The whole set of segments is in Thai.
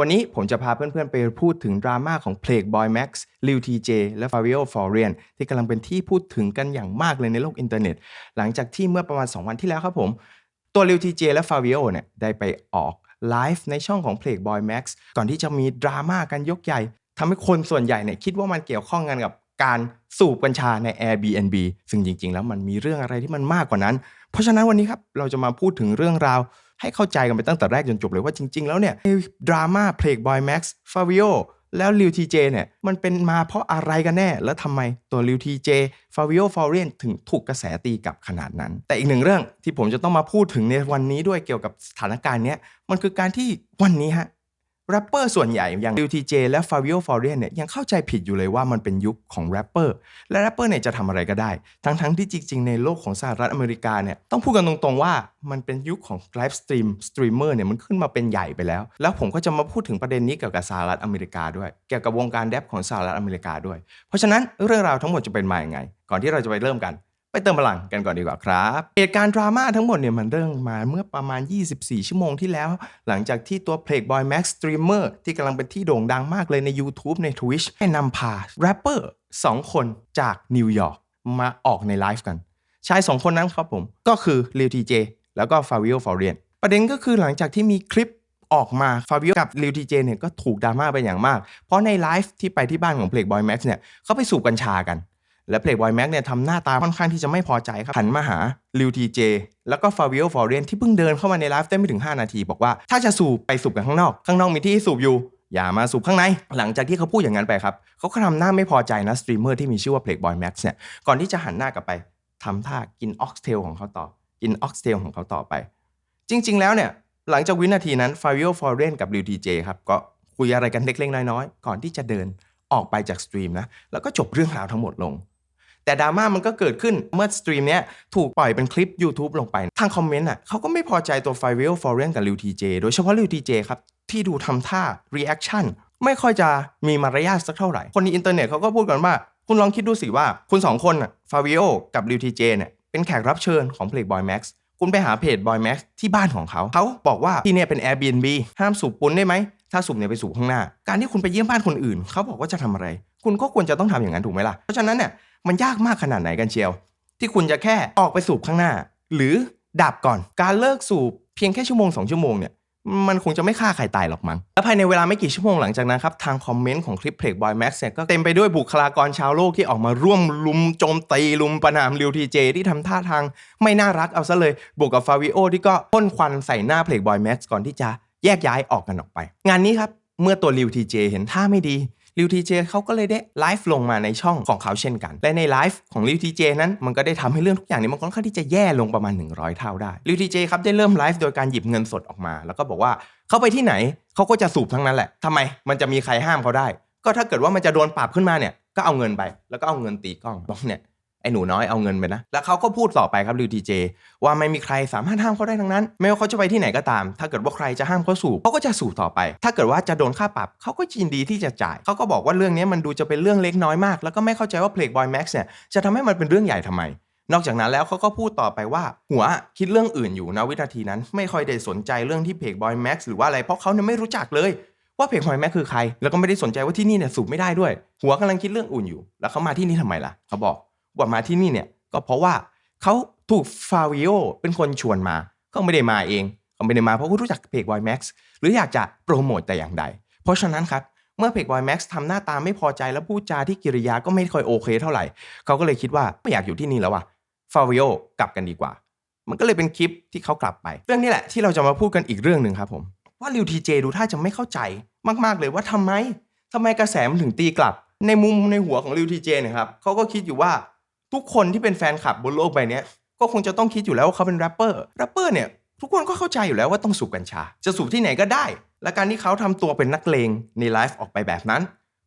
วันนี้ผมจะพาเพื่อนๆไปพูดถึงดราม่าของ Playboy Max, Lil TJ และ Fabio Forian ที่กำลังเป็นที่พูดถึงกันอย่างมากเลยในโลกอินเทอร์เน็ต หลังจากที่เมื่อประมาณ 2 วันที่แล้วครับผม ตัว Lil TJ และ Fabio เนี่ยได้ไปออกไลฟ์ในช่องของ Playboy Max ก่อนที่จะมีดราม่ากันยกใหญ่ทำให้คนส่วนใหญ่เนี่ยคิดว่ามันเกี่ยวข้องกันกับการสูบกัญชาใน Airbnb ซึ่งจริงๆ แล้วมันมีเรื่องอะไรที่มันมากกว่านั้น เพราะฉะนั้นวันนี้ครับเราจะมาพูดถึงเรื่องราว ให้เข้าใจกันไปตั้งแต่แรกจนจบเลยว่าจริง ๆ แล้วเนี่ยดราม่าเพลกบอยแม็กซ์ฟาวิโอแล้วลิวทีเจเนี่ยมันเป็นมาเพราะอะไรกันแน่ แล้วทำไมตัวลิวทีเจฟาวิโอฟอเรียนถึงถูกกระแสตีกลับขนาดนั้น แต่อีกหนึ่งเรื่องที่ผมจะต้องมาพูดถึงในวันนี้ด้วยเกี่ยวกับสถานการณ์เนี้ยมันคือการที่วันนี้ฮะ แรปเปอร์ส่วนใหญ่อย่าง Lil TJ และ Fabio f o r i a n เนี่ยยังเข้าใจผิดอยู่เลยว่ามันเป็นยุคของแรปเปอร์และแรปเปอร์เนี่ยจะทำอะไรก็ได้ ทั้งๆที่จริงๆ ในโลกของสหรัฐอเมริกาเนี่ยต้องพูดกันตรงๆว่ามันเป็นยุคของไลฟ์สตรีมสตรีมเมอร์เนี่ยมันขึ้นมาเป็นใหญ่ไปแล้ว แล้วผมก็จะมาพูดถึงประเด็นนี้เกี่ยวกับสหรัฐอเมริกาด้วย เกี่ยวกับวงการแรปของสหรัฐอเมริกาด้วย เพราะฉะนั้นเรื่องราวทั้งหมดจะเป็นมาอย่างไง ก่อนที่เราจะไปเริ่มกัน ไปเติมพลังกันก่อนดีกว่าครับ เหตุการณ์ดราม่าทั้งหมดเนี่ยมันเริ่มมาเมื่อประมาณ 24 ชั่วโมงที่แล้ว หลังจากที่ตัว Playboy Max Streamer ที่กำลังเป็นที่โด่งดังมากเลยใน YouTube ใน Twitch ให้นำพาแรปเปอร์2คนจากนิวยอร์กมาออกในไลฟ์กันชาย 2 คนนั้นครับผม ก็คือ Lil TJ แล้วก็ Fabio f o r i a n ประเด็นก็คือหลังจากที่มีคลิปออกมาฟาบิโอกับลิวทีเจเนี่ยก็ถูกดราม่าไปอย่างมาก เพราะในไลฟ์ที่ไปที่บ้านของ Playboy Max เนี่ยเขาไปสูบกัญชากัน และ Playboy Max เนี่ยทำหน้าตาค่อนข้างที่จะไม่พอใจครับหันมาหาลิวทีเจแล้วก็ฟา b ิโอฟอร์เรนที่เพิ่งเดินเข้ามาในไลฟ์ได้ไม่ถึง 5 นาที บอกว่าถ้าจะสูบไปสูบกันข้างนอก ข้างนอกมีที่สูบอยู่ อย่ามาสูบข้างใน หลังจากที่เขาพูดอย่างนั้นไปครับเขาก็ทำหน้าไม่พอใจนะสตรีมเมอร์ที่มีชื่อว่า Playboy Max เนี่ยก่อนที่จะหันหน้ากลับไปทำท่ากินออกเทลของเขาต่อกินออกเทลของเขาต่อไป จริง ๆ แล้วเนี่ยหลังจากวินาทีนั้นฟา b ิโอฟอร์เรนกับลิวทีเจครับก็คุยอะไรกันเล็กๆน้อยๆก่อนที่จะเดินออกไปจากสตรีมนะแล้วก็จบเรื่องราวทั้งหมดลง แต่ดราม่ามันก็เกิดขึ้นเมื่อสตรีมเนี้ยถูกปล่อยเป็นคลิป YouTube ลงไปทางคอมเมนต์อะเขาก็ไม่พอใจตัว f i v e l f o r e n กับ Liu TJ โดยเฉพาะ Liu TJ ครับ ที่ดูทำท่า reaction ไม่ค่อยจะมีมารยาทสักเท่าไหร่ คนในอินเทอร์เน็ตเขาก็พูดกันว่า คุณลองคิดดูสิว่า คุณสองคนอะ f a v i o กับ Liu TJ เจเนี่ยเป็นแขกรับเชิญของ Playboy Max คุณไปหาเพจ Boy Max ที่บ้านของเขา เขาบอกว่าที่เนี่ยเป็น Airbnb ห้ามสูบปุ้นได้ไหม ถ้าสูบเนี่ยไปสูบข้างหน้า การที่คุณไปเยี่ยมบ้านคนอื่น เขาบอกว่าจะทำอะไร คุณก็ควรจะต้องทำอย่างนั้นถูกไหมล่ะ เพราะฉะนั้นเนี่ย มันยากมากขนาดไหนกันเชียว ที่คุณจะแค่ออกไปสูบข้างหน้า หรือดับก่อนการเลิกสูบเพียงแค่ชั่วโมงสองชั่วโมงเนี่ยมันคงจะไม่ฆ่าใครตายหรอกมั้ง และภายในเวลาไม่กี่ชั่วโมงหลังจากนั้นครับ ทางคอมเมนต์ของคลิปเพลกบอยแม็กซ์เนี่ยก็เต็มไปด้วยบุคลากรชาวโลกที่ออกมาร่วมลุมโจมตีลุมประนามลิวทีเจที่ทำท่าทางไม่น่ารักเอาซะเลย บวกกับฟาวิโอที่ก็พ่นควันใส่หน้าเพลกบอยแม็กซ์ก่อนที่จะแยกย้ายออกกันออกไป งานนี้ครับ เมื่อตัวลิวทีเจเห็นท่าไม่ดี ลิวทีเจเขาก็เลยได้ไลฟ์ลงมาในช่องของเขาเช่นกัน และในไลฟ์ของลิวทีเจนั้นมันก็ได้ทำให้เรื่องทุกอย่างนี้มันค่อนข้างที่จะแย่ลงประมาณ 100 เท่าได้ลิวทีเจครับได้เริ่มไลฟ์โดยการหยิบเงินสดออกมา แล้วก็บอกว่าเขาไปที่ไหนเขาก็จะสูบทั้งนั้นแหละทำไมมันจะมีใครห้ามเขาได้ ก็ถ้าเกิดว่ามันจะโดนปรับขึ้นมาเนี่ยก็เอาเงินไป แล้วก็เอาเงินตีกล้องบอกเนี่ย ไอ้หนูน้อยเอาเงินไปนะ แล้วเขาก็พูดต่อไปครับลิวทีเจว่าไม่มีใครสามารถห้ามเขาได้ทั้งนั้น ไม่ว่าเขาจะไปที่ไหนก็ตาม ถ้าเกิดว่าใครจะห้ามเขาสูบเขาก็จะสูบต่อไป ถ้าเกิดว่าจะโดนค่าปรับเขาก็ยินดีที่จะจ่าย เขาก็บอกว่าเรื่องนี้มันดูจะเป็นเรื่องเล็กน้อยมาก แล้วก็ไม่เข้าใจว่า Playboy Max เนี่ยจะทำให้มันเป็นเรื่องใหญ่ทำไม นอกจากนั้นแล้วเขาก็พูดต่อไปว่า หัวคิดเรื่องอื่นอยู่นะวินาทีนั้น ไม่ค่อยได้สนใจเรื่องที่เพจบอยแม็กซ์หรือว่าอะไรเพราะเขาเนี่ยไม่รู้จักเลยว่าเพจบอยแม็กคือใคร แล้วก็ไม่ได้สนใจว่าที่นี่เนี่ยสูบไม่ได้ด้วย หัวกำลังคิดเรื่องอื่นอยู่ แล้วเขามาที่นี่ทำไมล่ะ เขาบอก ว่ามาที่นี่เนี่ยก็เพราะว่าเขาถูกฟาวิโอเป็นคนชวนมาเขาไม่ได้มาเองเขาไม่ได้มาเพราะเขารู้จักเพจบอยแม็กซ์หรืออยากจะโปรโมทแต่อย่างใด เพราะฉะนั้นครับเมื่อเพจบอยแม็กซ์ทำหน้าตาไม่พอใจแล้วพูดจาที่กิริยาก็ไม่ค่อยโอเคเท่าไหร่ เขาก็เลยคิดว่าไม่อยากอยู่ที่นี่แล้วว่ะฟาวิโอกลับกันดีกว่า มันก็เลยเป็นคลิปที่เขากลับไป เรื่องนี้แหละที่เราจะมาพูดกันอีกเรื่องหนึ่งครับผมว่าลิวทีเจดูท่าจะไม่เข้าใจมากๆเลยว่าทำไมทำไมกระแสมันถึงตีกลับ ในมุมในหัวของลิวทีเจเนี่ยครับเขาก็คิดอยู่ว่า ทุกคนที่เป็นแฟนคลับบนโลกใบนี้ก็คงจะต้องคิดอยู่แล้วว่าเขาเป็นแรปเปอร์แรปเปอร์เนี่ยทุกคนก็เข้าใจอยู่แล้วว่าต้องสูบกัญชา จะสูบที่ไหนก็ได้ และการที่เขาทำตัวเป็นนักเลงในไลฟ์ออกไปแบบนั้น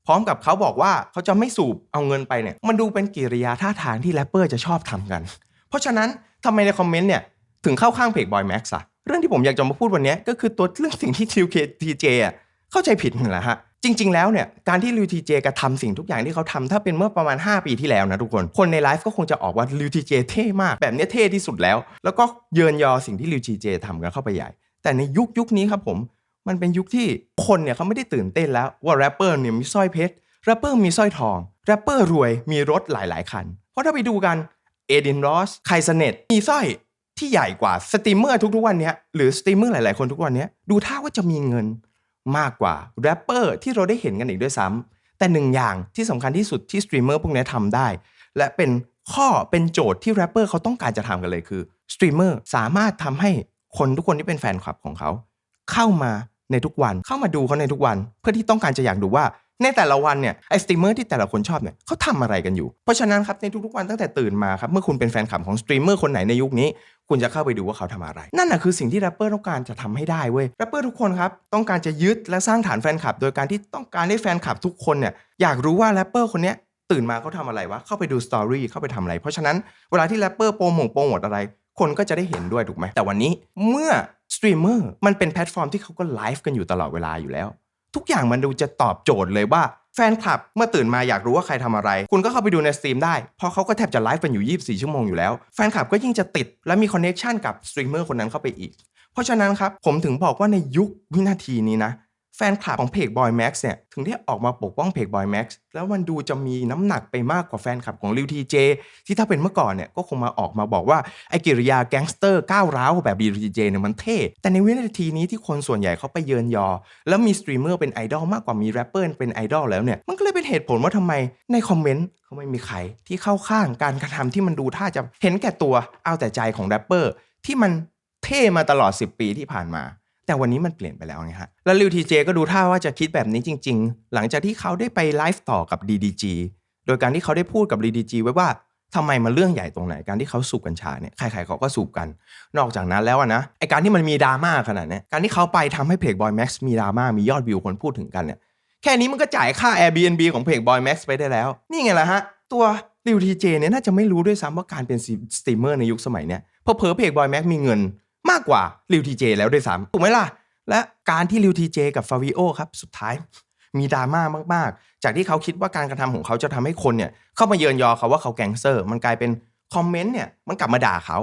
พร้อมกับเขาบอกว่าเขาจะไม่สูบเอาเงินไปเนี่ยมันดูเป็นกิริยาท่าทางที่แรปเปอร์จะชอบทำกัน เพราะฉะนั้นทำไมในคอมเมนต์เนี่ยถึงเข้าข้างเพจบอยแม็กซ์อะเรื่องที่ผมอยากจะมาพูดวันนี้ก็คือตัวเรื่องสิ่งที่ทิวเคทีเจอะเข้าใจผิดนั่นแหละฮะ จริง ๆ แล้วเนี่ยการที่ลิวทีเจกระทำสิ่งทุกอย่างที่เขาทำถ้าเป็นเมื่อประมาณ 5 ปีที่แล้วนะทุกคน คนในไลฟ์ก็คงจะออกว่าลิวทีเจเท่มากแบบนี้เท่ที่สุดแล้ว แล้วก็เยินยอสิ่งที่ลิวทีเจทำกันเข้าไปใหญ่ แต่ในยุคยุคนี้ครับผม มันเป็นยุคที่คนเนี่ยเขาไม่ได้ตื่นเต้นแล้วว่าแรปเปอร์เนี่ยมีสร้อยเพชรแรปเปอร์มีสร้อยทองแรปเปอร์รวยมีรถหลาย ๆ คัน เพราะถ้าไปดูกันเอดินรอสไคสเนตมีสร้อยที่ใหญ่กว่าสตรีมเมอร์ทุกๆวันเนี้ยหรือสตรีมเมอร์หลาย ๆ คนทุกวันเนี้ยดูท่าว่าจะมีเงิน มากกว่าแรปเปอร์ที่เราได้เห็นกันอีกด้วยซ้ำแต่หนึ่งอย่างที่สำคัญที่สุดที่สตรีมเมอร์พวกนี้ทำได้ และเป็นข้อเป็นโจทย์ที่แรปเปอร์เขาต้องการจะทำกันเลยคือสตรีมเมอร์สามารถทำให้คนทุกคนที่เป็นแฟนคลับของเขา เข้ามาในทุกวันเข้ามาดูเขาในทุกวัน เพื่อที่ต้องการจะอยากดูว่า ในแต่ละวันเนี่ยไอสตรีมเมอร์ที่แต่ละคนชอบเนี่ยเขาทำอะไรกันอยู่ เพราะฉะนั้นครับในทุกๆวันตั้งแต่ตื่นมาครับเมื่อคุณเป็นแฟนคลับของสตรีมเมอร์คนไหนในยุคนี้ คุณจะเข้าไปดูว่าเขาทำอะไร นั่นแหะคือสิ่งที่แรปเปอร์ต้องการจะทำให้ได้เว้ยแรปเปอร์ทุกคนครับต้องการจะยึดและสร้างฐานแฟนคลับ โดยการที่ต้องการให้แฟนคลับทุกคนเนี่ยอยากรู้ว่าแรปเปอร์คนเนี้ยตื่นมาเขาทำอะไรวะเข้าไปดูสตอรี่เข้าไปทำอะไร เพราะฉะนั้นเวลาที่แรปเปอร์โปรโมทโปรโมทอะไร คนก็จะได้เห็นด้วยถูกไหมแต่วันนี้เมื่อสตรีมเมอร์มันเป็นแพลตฟอร์มที่เขาก็ไลฟ์กันอยู่ตลอดเวลาอยู่แล้ว ทุกอย่างมันดูจะตอบโจทย์เลยว่าแฟนคลับเมื่อตื่นมาอยากรู้ว่าใครทำอะไร คุณก็เข้าไปดูในสตรีมได้ เพราะเขาก็แทบจะไลฟ์กันอยู่ 24 ชั่วโมงอยู่แล้ว แฟนคลับก็ยิ่งจะติดและมีคอนเนคชันกับสตรีมเมอร์คนนั้นเข้าไปอีก เพราะฉะนั้นครับผมถึงบอกว่าในยุควินาทีนี้นะ แฟนคลับของเพจบอยแม็กซ์เนี่ยถึงได้ออกมาปกป้องเพจบอยแม็กซ์แล้วมันดูจะมีน้ำหนักไปมากกว่าแฟนคลับของลิวทีเจที่ถ้าเป็นเมื่อก่อนเนี่ยก็คงมาออกมาบอกว่า ไอ้กิริยาแก๊งสเตอร์ก้าวร้าวแบบลิวทีเจเนี่ยมันเท่ แต่ในวินาทีนี้ที่คนส่วนใหญ่เขาไปเยินยอ แล้วมีสตรีมเมอร์เป็นไอดอลมากกว่ามีแรปเปอร์เป็นไอดอลแล้วเนี่ยมันก็เลยเป็นเหตุผลว่าทำไมในคอมเมนต์เขาไม่มีใครที่เข้าข้างการกระทำที่มันดูท่าจะเห็นแก่ตัวเอาแต่ใจของแรปเปอร์ที่มันเท่มาตลอด 10 ปีที่ผ่านมา แต่วันนี้มันเปลี่ยนไปแล้วไงฮะ แล้วลิวทีเจก็ดูท่าว่าจะคิดแบบนี้จริง ๆ หลังจากที่เขาได้ไปไลฟ์ต่อกับ DDG โดยการที่เขาได้พูดกับ DDG ไว้ว่าทำไมมันเรื่องใหญ่ตรงไหนการที่เขาสูบกัญชาเนี่ยใครๆเขาก็สูบกัน นอกจากนั้นแล้วนะไอการที่มันมีดราม่าขนาดเนี้ยการที่เขาไปทำให้เพจบอยแม็กซ์มีดราม่ามียอดวิวคนพูดถึงกันเนี่ยแค่นี้มันก็จ่ายค่า Airbnb ของเพจบอยแม็กซ์ไปได้แล้ว นี่ไงล่ะฮะ ตัวลิวทีเจเนี่ยน่าจะไม่รู้ด้วยซ้ำว่าการเป็นสตรีมเมอร์ในยุคสมัยเนี้ยเพอเพอเพจบอยแม็กมีเงิน มากกว่าลิวทีเจแล้วด้วยซ้ำถูกไหมล่ะ และการที่ลิวทีเจกับฟาวิโอครับสุดท้ายมีดราม่ามากๆ จากที่เขาคิดว่าการกระทำของเขาจะทำให้คนเนี่ยเข้ามาเยินยอเขาว่าเขาแก๊งเซอร์ มันกลายเป็นคอมเมนต์เนี่ยมันกลับมาด่าเขา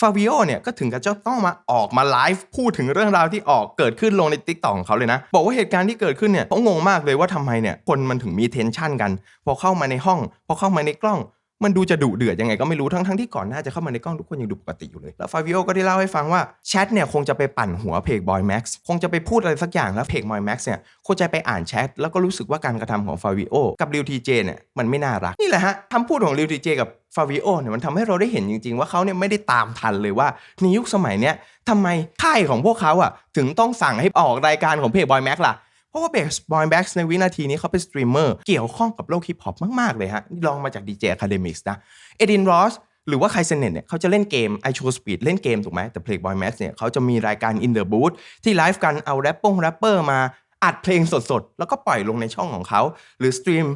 ฟาวิโอเนี่ยก็ถึงกับจะต้องมาออกมาไลฟ์พูดถึงเรื่องราวที่ออกเกิดขึ้นลงในติ๊กต็อกของเขาเลยนะ บอกว่าเหตุการณ์ที่เกิดขึ้นเนี่ยเขางงมากเลยว่าทำไมเนี่ยคนมันถึงมีเทนชันกัน พอเข้ามาในห้อง พอเข้ามาในกล้อง มันดูจะดุเดือดยังไงก็ไม่รู้ทั้งทั้งที่ก่อนหน้าจะเข้ามาในกล้องทุกคนยังดูปกติอยู่เลย แล้วฟาวิโอก็ได้เล่าให้ฟังว่าแชทเนี่ยคงจะไปปั่นหัวเพจบอยแม็กซ์คงจะไปพูดอะไรสักอย่างแล้วเพจบอยแม็กซ์เนี่ยคงจะไปอ่านแชทแล้วก็รู้สึกว่าการกระทำของฟาวิโอกับริวทีเจเนี่ยมันไม่น่ารักนี่แหละฮะคำพูดของริวทีเจกับฟาวิโอเนี่ยมันทำให้เราได้เห็นจริงๆ ว่าเขาเนี่ยไม่ได้ตามทันเลยว่าในยุคสมัยเนี้ยทำไมค่ายของพวกเขาอะถึงต้องสั่งให้ออกรายการของเพจบอยแม็กซ์ล่ะ เพราะว่าเบสบอยแบ็กในวินาทีนี้เขาเป็นสตรีมเมอร์เกี่ยวข้องกับโลกฮิปฮอปมาก ๆ เลยฮะนี่ลองมาจากดีเจคาเดมิกส์นะเอดินรอสหรือว่าไคเซเนตเนี่ยเขาจะเล่นเกม I Show Speed เล่นเกมถูกไหมแต่ Playboy Max เนี่ยเขาจะมีรายการ In the Booth ที่ไลฟ์กันเอาแรปปงแรปเปอร์มาอัดเพลงสดๆ แล้วก็ปล่อยลงในช่องของเขา หรือสตรีม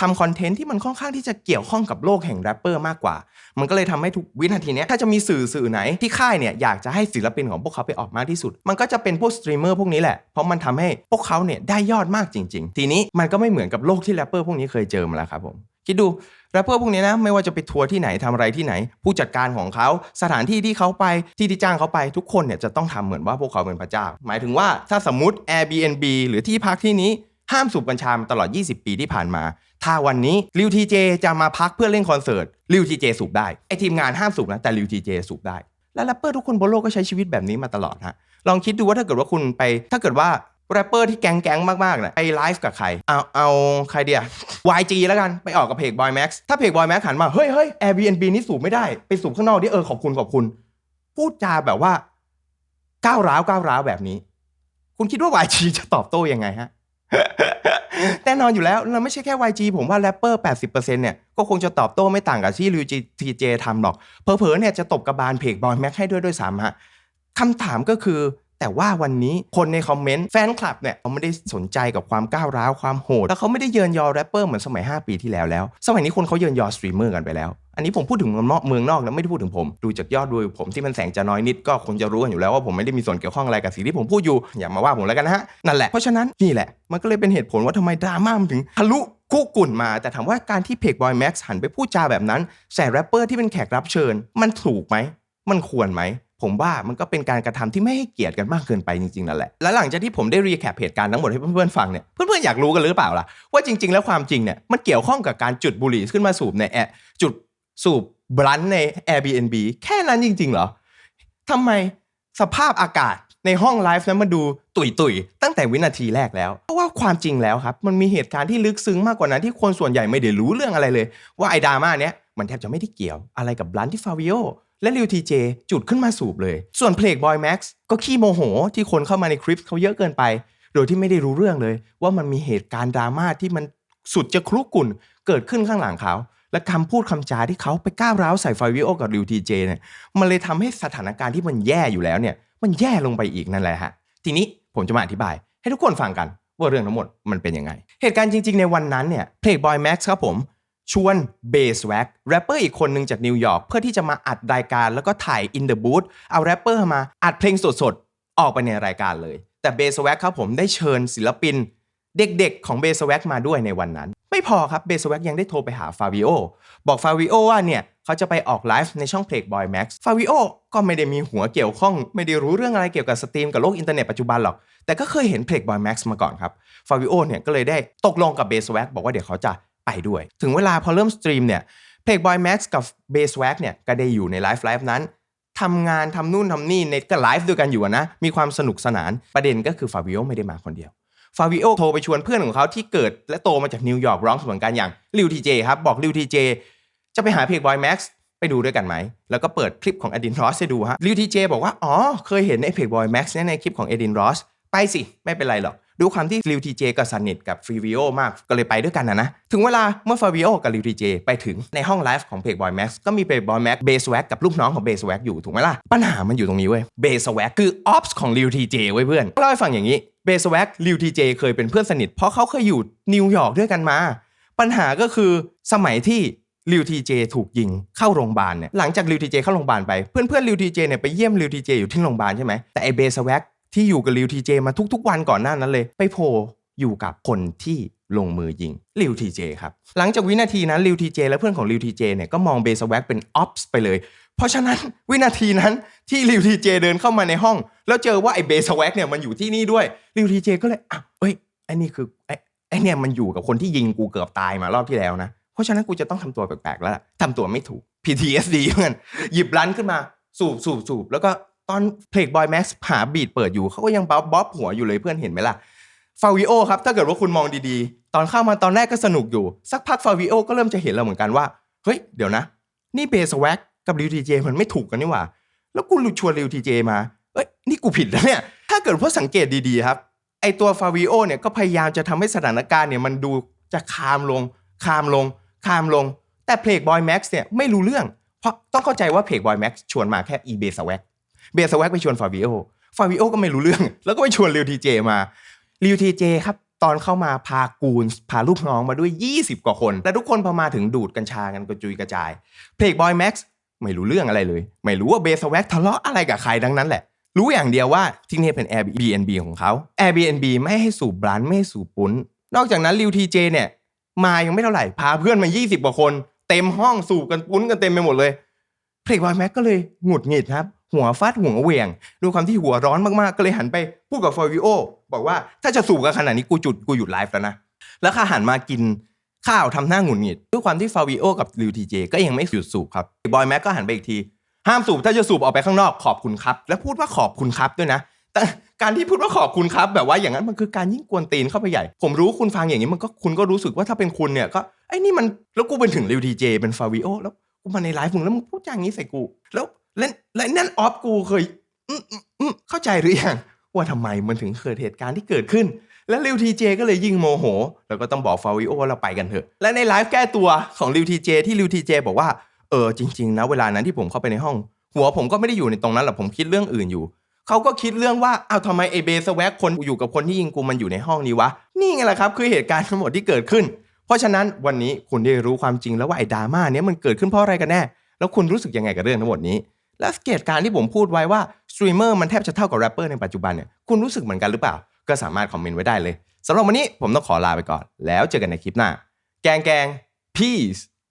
ทำคอนเทนต์ที่มันค่อนข้างที่จะเกี่ยวข้องกับโลกแห่งแรปเปอร์มากกว่า มันก็เลยทำให้ทุกวินาทีนี้ถ้าจะมีสื่อสื่อไหนที่ค่ายเนี่ยอยากจะให้ศิลปินของพวกเขาไปออกมากที่สุด มันก็จะเป็นพวกสตรีมเมอร์พวกนี้แหละ เพราะมันทำให้พวกเขาเนี่ยได้ยอดมากจริง ๆ ทีนี้มันก็ไม่เหมือนกับโลกที่แรปเปอร์พวกนี้เคยเจอมาแล้วครับผมคิดดูแรปเปอร์พวกนี้นะไม่ว่าจะไปทัวร์ที่ไหนทำอะไรที่ไหน ผู้จัดการของเขาสถานที่ที่เขาไปที่ที่จ้างเขาไปทุกคนเนี่ยจะต้องทำเหมือนว่าพวกเขาเป็นพระเจ้า หมายถึงว่าถ้าสมมติ Airbnb หรือที่พักที่นี้ ห้ามสูบกัญชามาตลอด 20 ปีที่ผ่านมา ถ้าวันนี้ริวทีเจจะมาพักเพื่อเล่นคอนเสิร์ตริวทีเจสูบได้ไอทีมงานห้ามสูบนะแต่ริวทีเจสูบได้ และแรปเปอร์ทุกคนบนโลกก็ใช้ชีวิตแบบนี้มาตลอดฮะลองคิดดูว่าถ้าเกิดว่าคุณไป ถ้าเกิดว่าแรปเปอร์ที่แก๊งแก๊งๆมากๆเนี่ยไปไลฟ์กับใคร เอาเอาใครเดีย YG แล้วกันไปออกกับเพจบอยแม็กซ์ถ้าเพจบอยแม็กซ์หันมา เฮ้ยเฮ้ย Airbnb นี่สูบไม่ได้ ไปสูบข้างนอกดิเออขอบคุณขอบคุณ พูดจาแบบว่าก้าวร้าวก้าวร้าวแบบนี้ คุณคิดว่า YG จะตอบโต้ยังไงฮะ แน่นอนอยู่แล้วเราไม่ใช่แค่ YG ผมว่าแรปเปอร์ 80%เนี่ย ก็คงจะตอบโต้ไม่ต่างกับที่ริวจีทีเจทำหรอกเผลอเนี่ยจะตบกระบาลเพจบอยแม็กให้ด้วยด้วยซ้ำฮะคำถามก็คือ แต่ว่าวันนี้คนในคอมเมนต์แฟนคลับเนี่ยเขาไม่ได้สนใจกับความก้าวร้าวความโหด แล้วเขาไม่ได้เยินยอแรปเปอร์เหมือนสมัย 5 ปีที่แล้วแล้ว สมัยนี้คนเขาเยินยอสตรีมเมอร์กันไปแล้ว อันนี้ผมพูดถึงเมืองนอกเมืองนอกนะไม่ได้พูดถึงผม ดูจากยอดดูผมที่มันแสงจะน้อยนิดก็คงจะรู้กันอยู่แล้วว่าผมไม่ได้มีส่วนเกี่ยวข้องอะไรกับสิ่งที่ผมพูดอยู่อย่ามาว่าผมแล้วกันนะฮะนั่นแหละเพราะฉะนั้นนี่แหละมันก็เลยเป็นเหตุผลว่าทำไมดราม่ามันถึงทะลุคุกุ่นมาแต่ถามว่าการที่เพจบอยแม็กซ์หันไปพูดจาแบบนั้นใส่แรปเปอร์ที่เป็นแขกรับเชิญ มันถูกไหมมันควรไหมผมว่ามันก็เป็นการกระทำที่ไม่ให้เกียรติกันมากเกินไปจริงๆนั่นแหละ และหลังจากที่ผมได้รีแคปเหตุการณ์ทั้งหมดให้เพื่อนๆฟังเนี่ย เพื่อนๆอยากรู้กันหรือเปล่าล่ะ ว่าจริงๆ แล้วความจริงเนี่ยมันเกี่ยวข้องกับการจุดบุหรี่ขึ้นมาสูบในแอจุด สูบบลันใน Airbnb แค่นั้นจริง ๆ เหรอทำไมสภาพอากาศในห้องไลฟ์นั้นมันดูตุยๆตั้งแต่วินาทีแรกแล้ว เพราะว่าความจริงแล้วครับ มันมีเหตุการณ์ที่ลึกซึ้งมากกว่านั้นที่คนส่วนใหญ่ไม่ได้รู้เรื่องอะไรเลย ว่าไอ้ดราม่าเนี้ยมันแทบจะไม่ได้เกี่ยวอะไรกับบลันที่ฟาวิโอและริวทีเจจุดขึ้นมาสูบเลย ส่วนเพลกบอยแม็กซ์ก็ขี้โมโห ที่คนเข้ามาในคลิปเขาเยอะเกินไป โดยที่ไม่ได้รู้เรื่องเลย ว่ามันมีเหตุการณ์ดราม่าที่มันสุดจะคลุกกุ่นเกิดขึ้นข้างหลังเขา และคำพูดคำจาที่เขาไปก้าวร้าวใส่ไฟวิโอกับริวทีเจเนี่ยมันเลยทำให้สถานการณ์ที่มันแย่อยู่แล้วเนี่ย มันแย่ลงไปอีกนั่นแหละฮะทีนี้ผมจะมาอธิบาย ให้ทุกคนฟังกันว่าเรื่องทั้งหมดมันเป็นยังไง เหตุการณ์จริงๆ ในวันนั้นเนี่ยเพลกบอยแม็กซ์ครับผมชวนเบสแว็กแรปเปอร์อีกคนหนึ่งจากนิวยอร์กเพื่อที่จะมาอัดรายการแล้วก็ถ่ายอินเดอะบูธเอาแรปเปอร์มาอัดเพลงสดๆ ออกไปในรายการเลย แต่เบสแว็กครับผมได้เชิญศิลปิน เด็กๆของเบสแว็กมาด้วยในวันนั้น ไม่พอครับเบสแว็กยังได้โทรไปหาฟาวิโอบอกฟาวิโอว่าเนี่ยเขาจะไปออกไลฟ์ในช่องเพลกบอยแม็กซ์ฟาวิโอก็ไม่ได้มีหัวเกี่ยวข้อง ไม่ได้รู้เรื่องอะไรเกี่ยวกับสตรีมกับโลกอินเทอร์เน็ตปัจจุบันหรอก แต่ก็เคยเห็นเพลกบอยแม็กซ์มาก่อนครับฟาวิโอเนี่ยก็เลยได้ตกลงกับเบสแว็กบอกว่าเดี๋ยวเขาจะไปด้วย ถึงเวลาพอเริ่มสตรีมเนี่ยเพลกบอยแม็กซ์กับเบสแว็กเนี่ยก็ได้อยู่ในไลฟ์ไลฟ์นั้นทำงานทำนู่นทำนี่เน็ตก็ไลฟ์ด้วยกันอยู่นะมีความสนุกสนานประเด็นก็คือฟาวิโอไม่ได้มาคนเดียว ฟาวิโอโทรไปชวนเพื่อนของเขาที่เกิดและโตมาจากนิวยอร์กร้องเหมือนกันอย่างลิวทีเจครับบอกลิวทีเจจะไปหาเพลงบอยแม็กซ์ไปดูด้วยกันไหม แล้วก็เปิดคลิปของเอดินรอสให้ดูฮะลิวทีเจบอกว่า อ๋อ เคยเห็นในเพลงบอยแม็กซ์ในคลิปของเอดินรอสไปสิ ไม่เป็นไรหรอก ดูความที่ลิวทีเจก็สนิทกับฟรีวิโอมากก็เลยไปด้วยกันนะนะ ถึงเวลาเมื่อฟาวิโอกับลิวทีเจไปถึงในห้องไลฟ์ของเพลงบอยแม็กซ์ก็มีเพลงบอยแม็กซ์เบสแว็กกับลูกน้องของเบสแว็กอยู่ถูกไหมล่ะ ปัญหามันอยู่ตรงนี้เว้ยเบสแว็กคือออฟส์ของลิวทีเจเว้ยเพื่อนเล่าให้ฟังอย่างนี้ เบสแวกลิวทีเจเคยเป็นเพื่อนสนิท เพราะเขาเคยอยู่นิวยอร์กด้วยกันมา ปัญหาก็คือสมัยที่ลิวทีเจถูกยิงเข้าโรงพยาบาลเนี่ยหลังจากลิวทีเจเข้าโรงพยาบาลไปเพื่อนเพื่อนลิวทีเจเนี่ยไปเยี่ยมลิวทีเจอยู่ที่โรงพยาบาลใช่ไหมแต่ไอเบสแวกที่อยู่กับลิวทีเจมาทุกๆ วันก่อนหน้านั้นเลย ไปโผล่อยู่กับคนที่ลงมือยิงลิวทีเจครับหลังจากวินาทีนั้นลิวทีเจและเพื่อนของลิวทีเจเนี่ยก็มองเบสแวกเป็นออฟส์ไปเลย เพราะฉะนั้นวินาทีนั้นที่ลิวทีเจเดินเข้ามาในห้อง แล้วเจอว่าไอ้เบสแว็กเนี่ยมันอยู่ที่นี่ด้วยลิวทีเจก็เลยอะเอ้ยไอ้นี่คือไอ้ไอ้เนี่ยมันอยู่กับคนที่ยิงกูเกือบตายมารอบที่แล้วนะ เพราะฉะนั้นกูจะต้องทำตัวแปลกๆแล้วล่ะทำตัวไม่ถูก PTSD เหมือนหยิบลันขึ้นมาสูบสูบสูบแล้วก็ตอนเพลกบอยแม็กซ์หาบีดเปิดอยู่เขาก็ยังบ๊อบบ๊อบหัวอยู่เลยเพื่อนเห็นไหมล่ะฟาวิโอครับถ้าเกิดว่าคุณมองดีๆ ตอนเข้ามาตอนแรกก็สนุกอยู่ สักพักฟาวิโอก็เริ่มจะเห็นแล้วเหมือนกันว่า เฮ้ย เดี๋ยวนะ นี่เบสแว็ก กับริวทีเจมันไม่ถูกกันนี่หว่า แล้วกูชวนริวทีเจมาเอ้ยนี่กูผิดแล้วเนี่ยถ้าเกิดว่าสังเกตดีๆครับ ไอตัวฟาวิโอเนี่ยก็พยายามจะทำให้สถานการณ์เนี่ยมันดูจะคามลง คามลง คามลง แต่เพลกบอยแม็กซ์เนี่ยไม่รู้เรื่อง เพราะต้องเข้าใจว่าเพลกบอยแม็กซ์ชวนมาแค่อีเบสแวกเบสแวกไปชวนฟาวิโอฟาวิโอก็ไม่รู้เรื่อง แล้วก็ไปชวนริวทีเจมาริวทีเจครับตอนเข้ามาพากูนพาลูกน้องมาด้วย 20 กว่าคน และทุกคนพอมาถึงดูดกัญชากันกระจุยกระจายเพลกบอยแม็กซ์ ไม่รู้เรื่องอะไรเลย ไม่รู้ว่าเบสแวกทะเลาะอะไรกับใครดังนั้นแหละ รู้อย่างเดียวว่าที่นี่เป็น Airbnb ของเขา Airbnb ไม่ให้สูบบรันไม่ให้สูบปุ้น นอกจากนั้นริวทีเจเนี่ยมายังไม่เท่าไหร่พาเพื่อนมา 20กว่าคน เต็มห้องสูบกันปุ้นกันเต็มไปหมดเลยเพลกบอยแม็กก็เลยหงุดหงิดครับหัวฟาดหัวเหวี่ยงด้วยความที่หัวร้อนมากๆ ก็เลยหันไปพูดกับฟาวิโอบอกว่าถ้าจะสูบกันขนาดนี้กูจุดกูหยุดไลฟ์แล้วนะ แล้วข้าหันมากิน ข้าวทำหน้าหงุดหงิดด้วยความที่ฟาวิโอกับลิวทีเจก็ยังไม่หยุดสูบครับบอยแม็กก็หันไปอีกที ห้ามสูบถ้าจะสูบออกไปข้างนอกขอบคุณครับ แล้วพูดว่าขอบคุณครับด้วยนะแต่การที่พูดว่าขอบคุณครับ แบบว่าอย่างนั้นมันคือการยิ่งกวนตีนเข้าไปใหญ่ ผมรู้คุณฟังอย่างนี้มันก็คุณก็รู้สึกว่าถ้าเป็นคุณเนี่ยก็ไอ้นี่มันแล้วกูเป็นถึงลิวทีเจเป็นฟาวิโอแล้วกูมาในไลฟ์มึงแล้วมึงพูดอย่างนี้ใส่กู แล้วและและนั่นออฟกูเคยอืมอืมเข้าใจหรือยังว่าทำไมมันถึงเกิดเหตุการณ์ที่เกิดขึ้น แล้วลิวทีเจก็เลยยิ่งโมโห แล้วก็ต้องบอกฟาวิโอว่าเราไปกันเถอะ และในไลฟ์แก้ตัวของลิวทีเจที่ลิวทีเจบอกว่า เออจริง ๆ นะ เวลานั้นที่ผมเข้าไปในห้อง หัวผมก็ไม่ได้อยู่ในตรงนั้นหรอกผมคิดเรื่องอื่นอยู่เขาก็คิดเรื่องว่าเอาทำไมไอเบสแวกคนอยู่กับคนที่ยิงกูมันอยู่ในห้องนี้วะ นี่ไงล่ะครับ คือเหตุการณ์ทั้งหมดที่เกิดขึ้น เพราะฉะนั้นวันนี้คุณได้รู้ความจริงแล้วว่าไอ้ดราม่าเนี้ยมันเกิดขึ้นเพราะอะไรกันแน่ แล้วคุณรู้สึกยังไงกับเรื่องทั้งหมดนี้ และเหตุการณ์ที่ผมพูดไว้ว่าสตรีมเมอร์มันแทบจะเท่ากับแรปเปอร์ในปัจจุบันเนี่ยคุณรู้สึกเหมือนกันหรือเปล่า ก็สามารถคอมเมนต์ไว้ได้เลยสำหรับวันนี้ผมต้องขอลาไปก่อน แล้วเจอกันในคลิปหน้า แกงแกง peace